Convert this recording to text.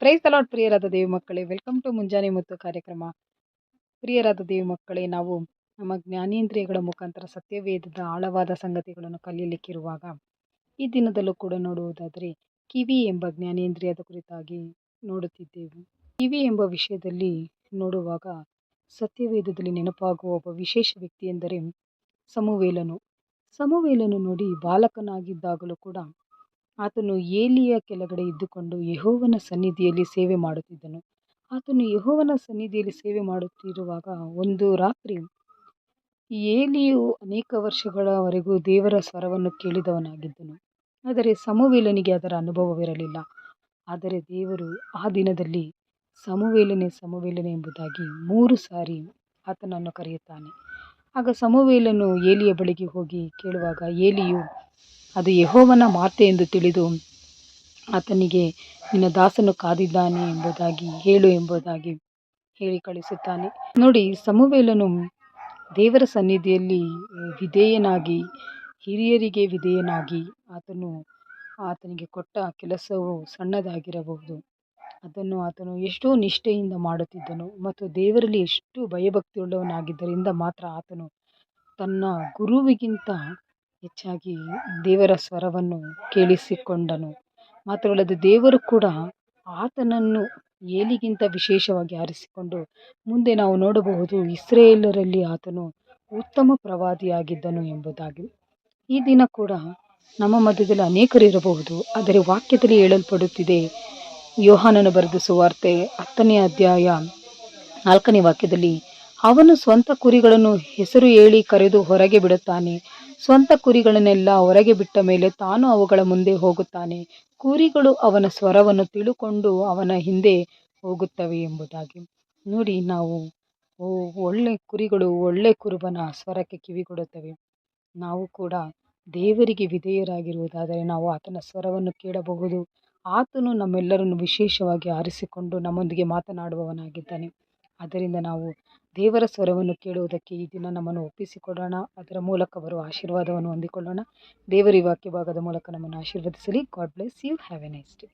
Price ತಲಾಟ್ ಪ್ರಿಯರಾದ ದೇವಿ ಮಕ್ಕಳೇ welcome to ಮುಂಜಾನೆ ಮುತ್ತು ಕಾರ್ಯಕ್ರಮ. ಪ್ರಿಯರಾದ ದೇವಿ ಮಕ್ಕಳೇ, ನಾವು ನಮ್ಮ ಜ್ಞಾನೇಂದ್ರಿಯಗಳ ಮುಖಾಂತರ ಸತ್ಯವೇದದ ಆಳವಾದ ಸಂಗತಿಗಳನ್ನು ಕಲಿಯಲಿಕ್ಕಿರುವಾಗ, ಈ ದಿನದಲ್ಲೂ ಕೂಡ ನೋಡುವುದಾದರೆ, ಕಿವಿ ಎಂಬ ಜ್ಞಾನೇಂದ್ರಿಯದ ಕುರಿತಾಗಿ ನೋಡುತ್ತಿದ್ದೇವೆ. ಕಿವಿ ಎಂಬ ವಿಷಯದಲ್ಲಿ ನೋಡುವಾಗ ಸತ್ಯವೇದದಲ್ಲಿ ನೆನಪಾಗುವ ಒಬ್ಬ ವಿಶೇಷ ವ್ಯಕ್ತಿ ಎಂದರೆ ಸಮುವೇಲನು. ಸಮುವೇಲನು ನೋಡಿ ಬಾಲಕನಾಗಿದ್ದಾಗಲೂ ಕೂಡ ಆತನು ಏಲಿಯ ಕೆಳಗಡೆ ಇದ್ದುಕೊಂಡು ಯೆಹೋವನ ಸನ್ನಿಧಿಯಲ್ಲಿ ಸೇವೆ ಮಾಡುತ್ತಿದ್ದನು. ಆತನು ಯೆಹೋವನ ಸನ್ನಿಧಿಯಲ್ಲಿ ಸೇವೆ ಮಾಡುತ್ತಿರುವಾಗ ಒಂದು ರಾತ್ರಿ ಏಲಿಯು ಅನೇಕ ವರ್ಷಗಳವರೆಗೂ ದೇವರ ಸ್ವರವನ್ನು ಕೇಳಿದವನಾಗಿದ್ದನು. ಆದರೆ ಸಮುವೇಲನಿಗೆ ಅದರ ಅನುಭವವಿರಲಿಲ್ಲ. ಆದರೆ ದೇವರು ಆ ದಿನದಲ್ಲಿ ಸಮುವೇಲನೆ ಸಮುವೇಲನೆ ಎಂಬುದಾಗಿ ಮೂರು ಸಾರಿ ಆತನನ್ನು ಕರೆಯುತ್ತಾನೆ. ಆಗ ಸಮುವೇಲನು ಏಲಿಯ ಬಳಿಗೆ ಹೋಗಿ ಕೇಳುವಾಗ ಏಲಿಯು ಅದು ಯಹೋವನ ಮಾತೆ ಎಂದು ತಿಳಿದು ಆತನಿಗೆ, ನಿನ್ನ ದಾಸನು ಕಾದಿದ್ದಾನೆ ಎಂಬುದಾಗಿ ಹೇಳು ಎಂಬುದಾಗಿ ಹೇಳಿ ಕಳಿಸುತ್ತಾನೆ ನೋಡಿ, ಸಮುವೇಲನು ದೇವರ ಸನ್ನಿಧಿಯಲ್ಲಿ ವಿಧೇಯನಾಗಿ, ಹಿರಿಯರಿಗೆ ವಿಧೇಯನಾಗಿ ಆತನು ಆತನಿಗೆ ಕೊಟ್ಟ ಕೆಲಸವು ಸಣ್ಣದಾಗಿರಬಹುದು. ಅದನ್ನು ಆತನು ಎಷ್ಟೋ ನಿಷ್ಠೆಯಿಂದ ಮಾಡುತ್ತಿದ್ದನು ಮತ್ತು ದೇವರಲ್ಲಿ ಎಷ್ಟು ಭಯಭಕ್ತಿಯುಳ್ಳವನಾಗಿದ್ದರಿಂದ ಮಾತ್ರ ಆತನು ತನ್ನ ಗುರುವಿಗಿಂತ ಹೆಚ್ಚಾಗಿ ದೇವರ ಸ್ವರವನ್ನು ಕೇಳಿಸಿಕೊಂಡನು. ಮಾತ್ರವಲ್ಲದೆ ದೇವರು ಕೂಡ ಆತನನ್ನು ಏಲಿಗಿಂತ ವಿಶೇಷವಾಗಿ ಆರಿಸಿಕೊಂಡು ಮುಂದೆ ನಾವು ನೋಡಬಹುದು ಇಸ್ರೇಲರಲ್ಲಿ ಆತನು ಉತ್ತಮ ಪ್ರವಾದಿಯಾಗಿದ್ದನು ಎಂಬುದಾಗಿ. ಈ ದಿನ ಕೂಡ ನಮ್ಮ ಮಧ್ಯದಲ್ಲಿ ಅನೇಕರು ಇರಬಹುದು, ಆದರೆ ವಾಕ್ಯದಲ್ಲಿ ಹೇಳಲ್ಪಡುತ್ತಿದೆ. ಯೋಹಾನನು ಬರೆದ ಸುವಾರ್ತೆ ಹತ್ತನೇ ಅಧ್ಯಾಯ ನಾಲ್ಕನೇ ವಾಕ್ಯದಲ್ಲಿ, ಅವನು ಸ್ವಂತ ಕುರಿಗಳನ್ನು ಹೆಸರು ಹೇಳಿ ಕರೆದು ಹೊರಗೆ ಬಿಡುತ್ತಾನೆ ಸ್ವಂತ ಕುರಿಗಳನ್ನೆಲ್ಲ ಹೊರಗೆ ಬಿಟ್ಟ ಮೇಲೆ ತಾನು ಅವುಗಳ ಮುಂದೆ ಹೋಗುತ್ತಾನೆ. ಕುರಿಗಳು ಅವನ ಸ್ವರವನ್ನು ತಿಳುಕೊಂಡು ಅವನ ಹಿಂದೆ ಹೋಗುತ್ತವೆ ಎಂಬುದಾಗಿ. ನೋಡಿ ನಾವು ಒಳ್ಳೆ ಕುರಿಗಳು ಒಳ್ಳೆ ಕುರುಬನ ಸ್ವರಕ್ಕೆ ಕಿವಿಗೊಡುತ್ತವೆ. ನಾವು ಕೂಡ ದೇವರಿಗೆ ವಿಧೇಯರಾಗಿರುವುದಾದರೆ ನಾವು ಆತನ ಸ್ವರವನ್ನು ಕೇಳಬಹುದು. ಆತನು ನಮ್ಮೆಲ್ಲರನ್ನು ವಿಶೇಷವಾಗಿ ಆರಿಸಿಕೊಂಡು ನಮ್ಮೊಂದಿಗೆ ಮಾತನಾಡುವವನಾಗಿದ್ದಾನೆ. ಅದರಿಂದ ನಾವು ದೇವರ ಸ್ವರವನ್ನು ಕೇಳುವುದಕ್ಕೆ ಈ ದಿನ ನಮ್ಮನ್ನು ಒಪ್ಪಿಸಿಕೊಡೋಣ. ಅದರ ಮೂಲಕ ಬರುವ ಆಶೀರ್ವಾದವನ್ನು ಹೊಂದಿಕೊಳ್ಳೋಣ. ದೇವರ ಈ ವಾಕ್ಯ ಭಾಗದ ಮೂಲಕ ನಮ್ಮನ್ನು ಆಶೀರ್ವದಿಸಲಿ. God bless you have a nice day